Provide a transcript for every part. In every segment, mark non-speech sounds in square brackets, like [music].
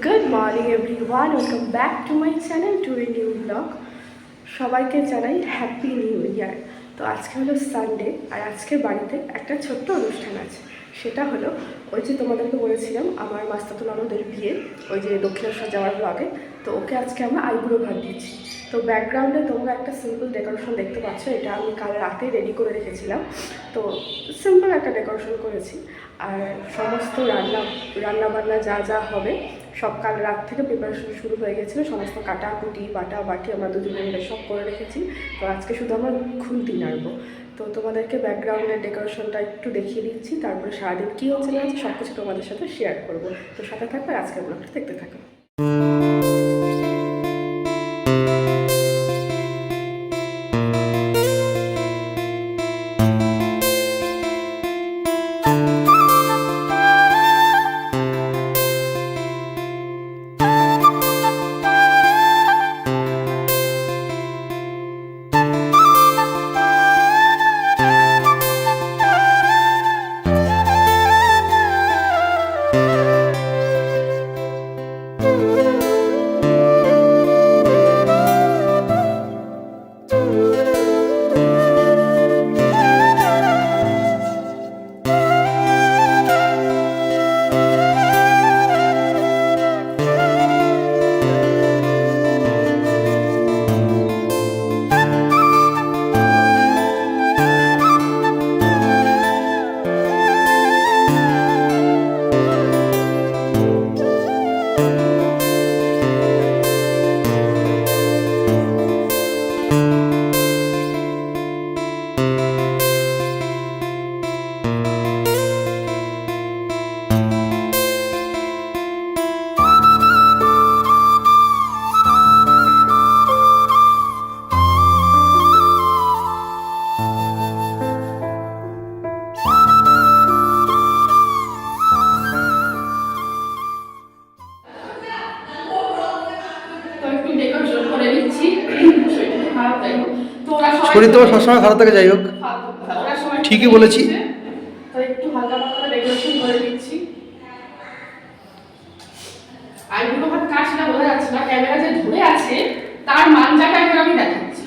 Good morning everyone welcome back to my channel to a new blog সবাইকে জানাই happy new year তো আজকে হলো সানডে আর আজকে বাড়িতে একটা ছোট্ট অনুষ্ঠান আছে। সেটা হলো, ওই যে তোমাদেরকে বলেছিলাম, আমার মাস্তাতুল আমাদের বিয়ে, ওই যে দক্ষিণেশ্বর যাওয়ার ব্লগে তো ওকে আজকে আমরা আইবুড়ো ভাত দিচ্ছি। তো ব্যাকগ্রাউন্ডে তোমরা একটা সিম্পল ডেকোরেশন দেখতে পাচ্ছ, এটা আমি কাল রাতে রেডি করে রেখেছিলাম। তো সিম্পল একটা ডেকোরেশন করেছি। আর সমস্ত রান্না রান্না বান্না যা যা হবে সব কাল রাত থেকে প্রিপারেশন শুরু হয়ে গেছিল। সমস্ত কাটা, কুটি, বাটা, বাটি আমরা দুজনে মিলে সব করে রেখেছি। তো আজকে শুধু আমরা খুন্তি নাড়বো। তো তোমাদেরকে ব্যাকগ্রাউন্ডের ডেকোরেশনটা একটু দেখিয়ে দিচ্ছি। তারপরে সারাদিন কী হচ্ছে না হচ্ছে সব কিছু তোমাদের সাথে শেয়ার করব। তো সাথে থাকবে আর আজকের ব্লগটা দেখতে থাকো। শরীর তোমার সবসময় খারাপ থাকে যাই হোক। ঠিকই বলেছি। তো একটু হালকা পাতলা ডেকোরেশন করে দিচ্ছি। আইগুলো ভাত কার সেটা বোঝা যাচ্ছে না। ক্যামেরা যে ধরে আছে তার মানজাটা এখন আমি দেখাচ্ছি।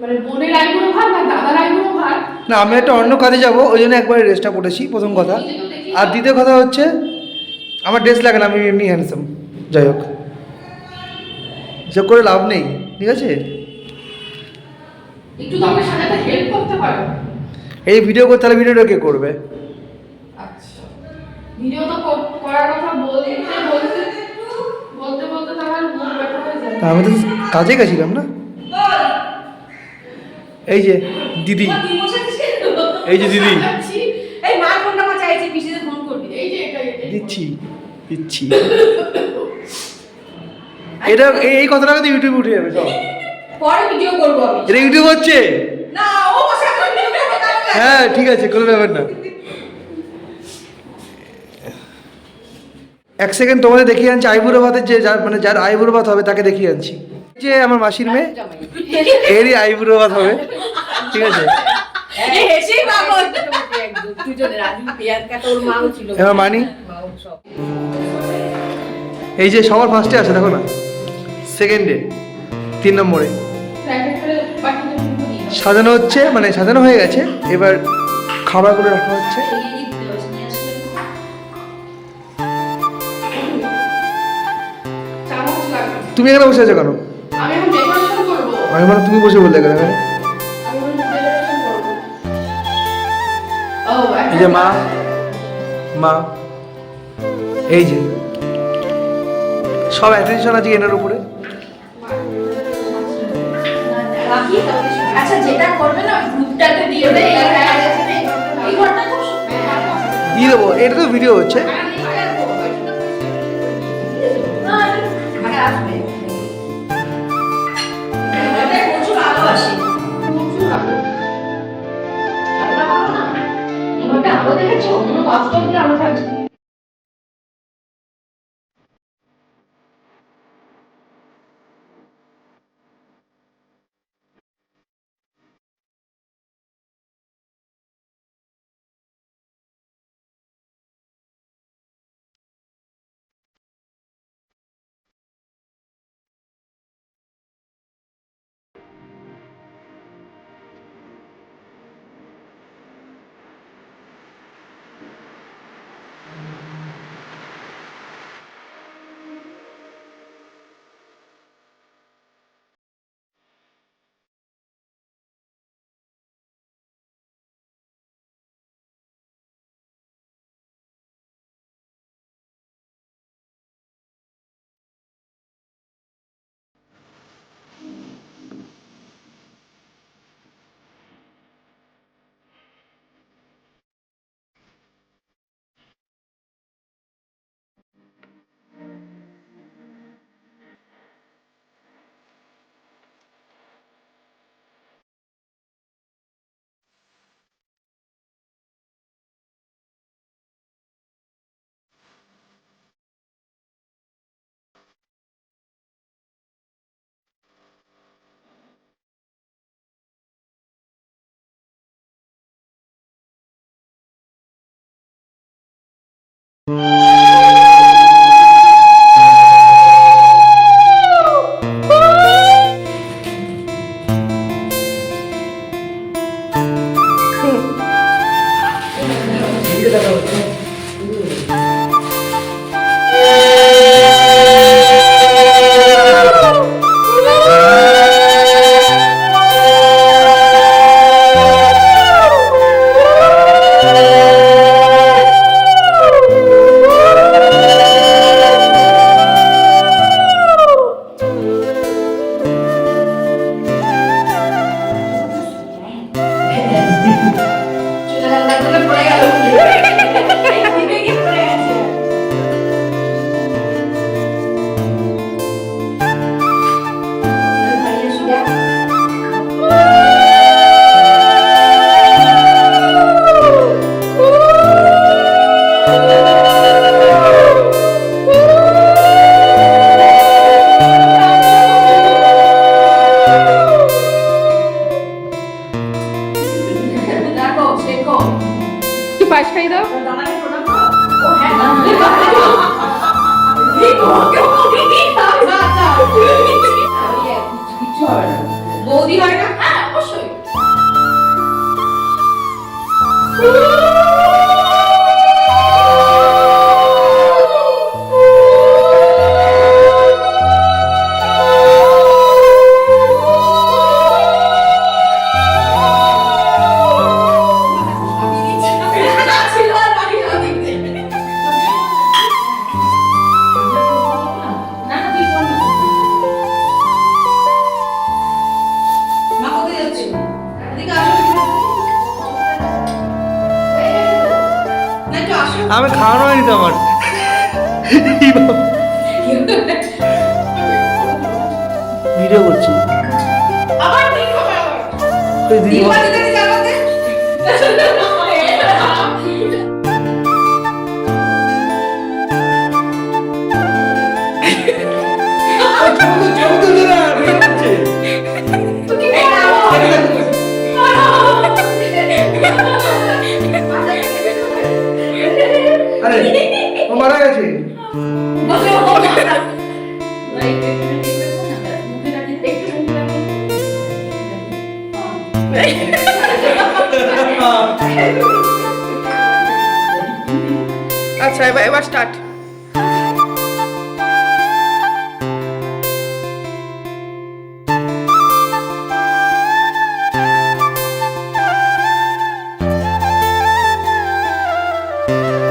মানে বোনের আইগুলো ভাত না দাদার আইগুলো ভাত না আমি একটা অন্য কাজে যাব ওই জন্য একবার ড্রেসটা পরেছি প্রথম কথা। আর দ্বিতীয় কথা হচ্ছে আমার ড্রেস লাগে না আমি এমনি হ্যান্ডসাম যাই হোক। করে লাভ নেই ঠিক আছে? একটু তো আমাকে সাজাতে হেল্প করতে পারো। এই ভিডিও করতে তাহলে ভিডিওটা কে করবে? আচ্ছা। ভিডিও তো করার কথা বলতে বলতে বলতে বলতে তো আমার মুখ ব্যথা হয়ে যায়। আমি তো কাজে গেছিলাম না? এই যে দিদি। এই যে দিদি। এই মার ফোন নাম্বার চাইছি পিসিতে ফোন করবি। এই যে এটা এটা। দিচ্ছি দিচ্ছি। এটা এই- এই কথাটা কিন্তু ইউটিউবে উঠে যাবে সব পরে ভিডিও করব আমি। এটা ইউটিউব হচ্ছে? না ও বসে হ্যাঁ ঠিক আছে কোনো ব্যাপার না। এক সেকেন্ড তোমাদের দেখিয়ে আনছি আইবুড়ো ভাতের যে যার মানে যার আইবুড়ো ভাত হবে তাকে দেখিয়ে আনছি। যে আমার মাসির মেয়ে এরই আইবুড়ো ভাত হবে। ঠিক আছে? এবার মানি। এই যে সবার ফার্স্টে আছে দেখো না। সেকেন্ডে তিন নম্বরে। সাজানো হচ্ছে মানে সাজানো হয়ে গেছে। এবার খাবারগুলো রাখা হচ্ছে। তুমি এখানে বসে আছো কেন? আমি মানে তুমি বসে বলতে ও এই যে মা মা, এই যে। সব অ্যাটেনশন আছে এনার উপরে। দিয়ে দেবো। এটা তো ভিডিও হচ্ছে। আমরা আসবে চলে কিছু খাই দাও বৌদি হয় না হ্যাঁ অবশ্যই। আমি খাওয়ানো হয়নি তো আমার ভিডিও করছি। আবার ঠিক হবে দিদি [laughs] আচ্ছা এবার এবার স্টার্ট উৎসব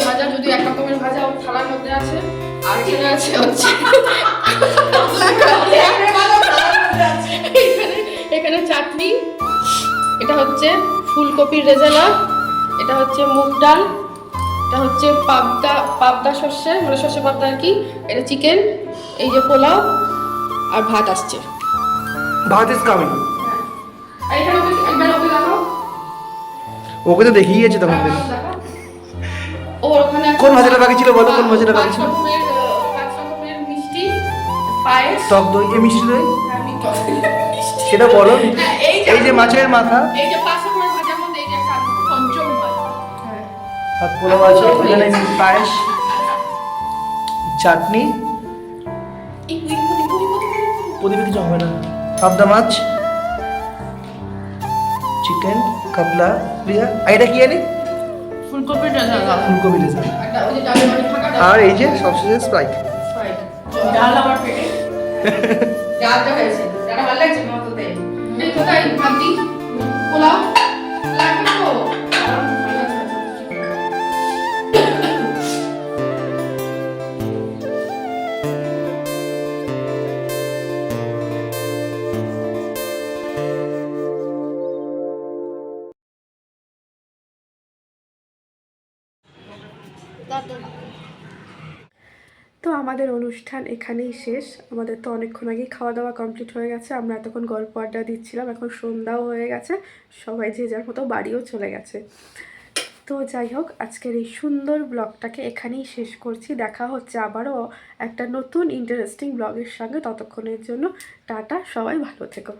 ভাজা যদি এক রকমের ভাজা থালার মধ্যে আছে আর এখানে আছে হচ্ছে এখানে এখানে চাটনি এটা হচ্ছে ফুলকপির রেজালা এটা হচ্ছে মুগ ডাল এটা হচ্ছে পাবদা পাবদা শস্যে মানে শস্য পাবদা আর কি এটা চিকেন এই যে পোলাও আর ভাত আসছে। ভাত ইজ কামিং এখানে একবার ওকে দেখাও ওকে তো দেখিয়ে গেছে তখন। ও কোন ভাজাটা বাকি ছিল বলো, কোন ভাজাটা বাকি ছিল? টক দই এ মিষ্টি দই? মিষ্টি। সেটা বলো। হ্যাঁ, এই যে মাছের মাথা। এই এই হয়। হ্যাঁ। আর পোলাও আছে এখানে পায়েস চাটনি। এই পুরি পুরি পুরি পুরি পুরি। প্রদীপে কিছু হবে না। পাবদা মাছ। চিকেন কাতলা প্রিয়া আর এটা কি জানি? ফুলকপি রেজালা ফুলকপি আর এই যে সবশেষে স্প্রাইট। ডাল আমার পেটে। ডালটা হয়েছে। ডালটা ভালো লাগছে মা তোতে এই তো তাই ভাবছি। পোলাও। আমাদের অনুষ্ঠান এখানেই শেষ। আমাদের তো অনেকক্ষণ আগেই খাওয়া দাওয়া কমপ্লিট হয়ে গেছে। আমরা এতক্ষণ গল্প আড্ডা দিচ্ছিলাম। এখন সন্ধ্যাও হয়ে গেছে। সবাই যে যার মতো বাড়িও চলে গেছে। তো যাই হোক, আজকের এই সুন্দর ব্লগটাকে এখানেই শেষ করছি। দেখা হচ্ছে আবারও একটা নতুন ইন্টারেস্টিং ব্লগের সঙ্গে ততক্ষণের জন্য। টাটা, সবাই ভালো থেকো।